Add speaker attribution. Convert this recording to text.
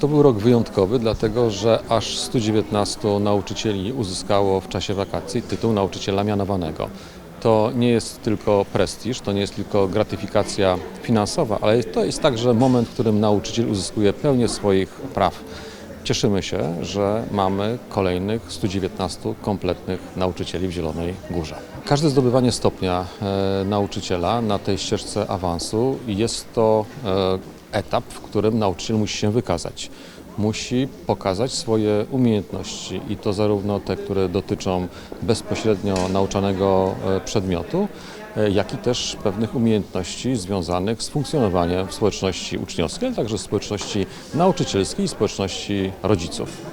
Speaker 1: To był rok wyjątkowy, dlatego że aż 119 nauczycieli uzyskało w czasie wakacji tytuł nauczyciela mianowanego. To nie jest tylko prestiż, to nie jest tylko gratyfikacja finansowa, ale to jest także moment, w którym nauczyciel uzyskuje pełnię swoich praw. Cieszymy się, że mamy kolejnych 119 kompletnych nauczycieli w Zielonej Górze. Każde zdobywanie stopnia e, nauczyciela na tej ścieżce awansu jest to e, etap, w którym nauczyciel musi się wykazać. Musi pokazać swoje umiejętności i to zarówno te, które dotyczą bezpośrednio nauczanego e, przedmiotu, E, jak i też pewnych umiejętności związanych z funkcjonowaniem w społeczności uczniowskiej, ale także społeczności nauczycielskiej i społeczności rodziców.